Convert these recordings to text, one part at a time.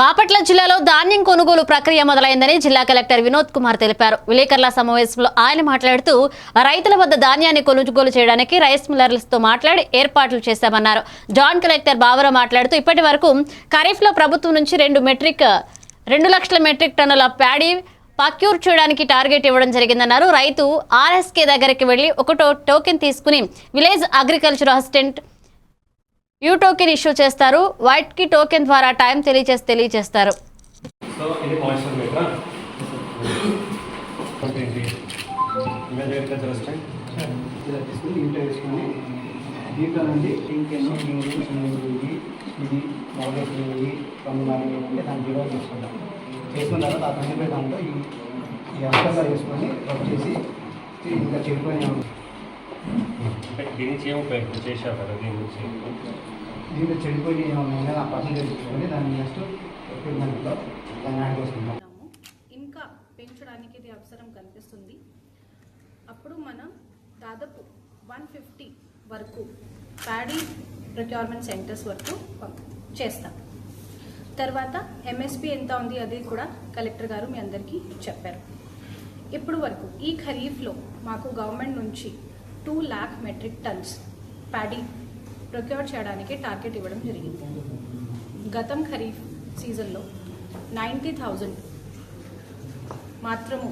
బాపట్ల జిల్లాలో ధాన్యం కొనుగోలు ప్రక్రియ మొదలైందని జిల్లా కలెక్టర్ వినోద్ కుమార్ తెలిపారు. విలేకరుల సమావేశంలో ఆయన మాట్లాడుతూ రైతుల వద్ద ధాన్యాన్ని కొనుగోలు చేయడానికి రైస్ మిల్లర్లతో మాట్లాడి ఏర్పాట్లు చేశామన్నారు. జాయింట్ కలెక్టర్ బావరా మాట్లాడుతూ ఇప్పటి వరకు ఖరీఫ్లో ప్రభుత్వం నుంచి రెండు మెట్రిక్ రెండు లక్షల మెట్రిక్ టన్నుల ప్యాడీ పక్యూర్ చేయడానికి టార్గెట్ ఇవ్వడం జరిగిందన్నారు. రైతు ఆర్ఎస్కే దగ్గరికి వెళ్ళి ఒకటో టోకెన్ తీసుకుని విలేజ్ అగ్రికల్చర్ అసిస్టెంట్ యూ టోకెన్ ఇష్యూ చేస్తారు వైట్కి టోకెన్ ద్వారా టైం తెలియజేసి తెలియజేస్తారు దీంట్లో నుండి ఇంకెన్నో నీళ్ళు నీళ్ళు ఇది ఇది మొదలెట్టి ఇవి రెండు నాలుగు అంటే దాన్ని జీరో చేసుకుంటాం. చేసుకున్న తర్వాత ఆ కందిపోయి దాంట్లో ఈ ఈ అంతంగా వేసుకొని రబ్ చేసి ఇంకా చెడిపోయిన దీని నుంచి ఏం ఉపయోగం? చేశారు కదా దీని నుంచి దీంట్లో చెడిపోయి ఏమైనా నా పర్సంటేజ్ తీసుకొని దాన్ని నెక్స్ట్ ఎక్విప్మెంట్లో దాన్ని యాడ్ చేసుకుంటాం ఇంకా పెంచడానికి ఇది అవసరం కనిపిస్తుంది. అప్పుడు మనం దాదాపు వన్ ఫిఫ్టీ వరకు ప్యాడీ ప్రొక్యూర్మెంట్ సెంటర్స్ వరకు చేస్తాం. తర్వాత ఎంఎస్పి ఎంత ఉంది అది కూడా కలెక్టర్ గారు మీ అందరికీ చెప్పారు. ఇప్పుడు వరకు ఈ ఖరీఫ్లో మాకు గవర్నమెంట్ నుంచి two lakh metric tons paddy procure చేయడానికి టార్గెట్ ఇవ్వడం జరిగింది. గతం ఖరీఫ్ సీజన్లో నైంటీ థౌజండ్ మాత్రము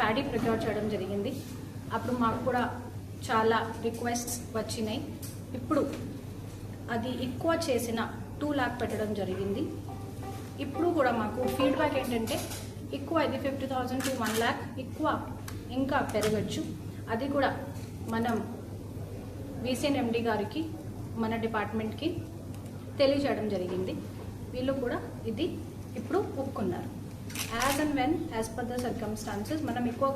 ప్యాడీ ప్రొక్యూర్ చేయడం జరిగింది. అప్పుడు మాకు కూడా చాలా రిక్వెస్ట్స్ వచ్చినాయి. ఇప్పుడు అది ఎక్కువ చేసిన టూ ల్యాక్ పెట్టడం జరిగింది. ఇప్పుడు కూడా మాకు ఫీడ్బ్యాక్ ఏంటంటే ఎక్కువ ఇది fifty thousand to one lakh ఎక్కువ ఇంకా పెరగచ్చు. అది కూడా మనం వీసీఎన్ ఎండి గారికి మన డిపార్ట్మెంట్కి తెలియజేయడం జరిగింది. వీళ్ళు కూడా ఇది ఇప్పుడు ఒప్పుకున్నారు. As and when as per the circumstances మనం ఎక్కువ